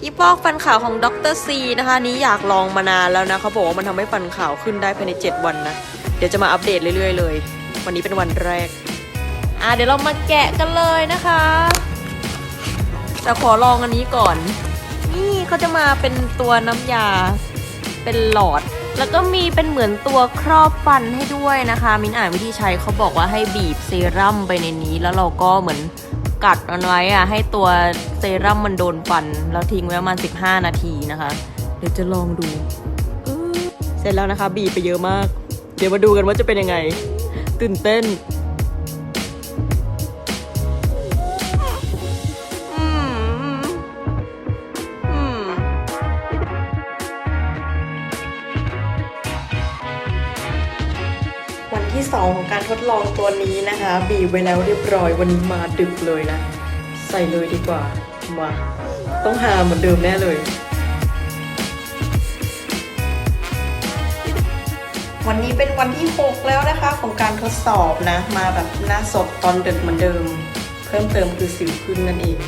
ที่พอกฟันขาวของดรซีนะคะนี้อยากลองมานานแล้วนะเขาบอกว่ามันทำให้ฟันขาวขึ้นได้ภายใน 7 วันนะ เดี๋ยวจะมาอัปเดตเรื่อยๆเลย วันนี้เป็นวันแรก อะเดี๋ยวเรามาแกะกันเลยนะคะแต่ขอลองอันนี้ก่อน นี่เขาจะมาเป็นตัวน้ำยาเป็นหลอด แล้วก็มีเป็นเหมือนตัวครอบฟันให้ด้วยนะคะ มินอ่านวิธีใช้เขาบอกว่าให้บีบเซรั่มไปในนี้แล้วเราก็เหมือน กัดมันไว้อะให้ตัวเซรั่มมันโดนฟันแล้วทิ้งไว้ประมาณ 15 นาทีนะคะ เดี๋ยวจะลองดู เสร็จแล้วนะคะ บีบไปเยอะมาก เดี๋ยวมาดูกันว่าจะเป็นยังไง ตื่นเต้น ที่ 2 ของการทดลองตัวนี้นะคะ บีบไว้แล้วเรียบร้อยวันนี้มาดึกเลยนะ ใส่เลยดีกว่ามาต้องหาเหมือนเดิมแน่เลย วันนี้เป็นวันที่ 6 แล้วนะคะของการทดสอบนะ มาแบบหน้าสดตอนดึกเหมือนเดิม เพิ่มเติมคือสิวขึ้นนั่นเอง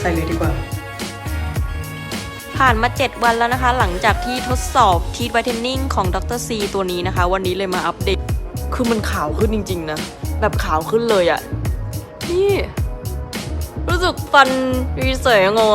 ใส่เลยดีกว่าผ่านมา 7 วันแล้วนะคะ หลังจากที่ทดสอบทีทไวท์เทนนิ่งของดรซีตัวนี้นะคะ วันนี้เลยมาอัปเดต คือมันขาวขึ้นจริง ๆ นะ แบบขาวขึ้นเลยอะนี่ รู้สึกฟันรีเสยงอ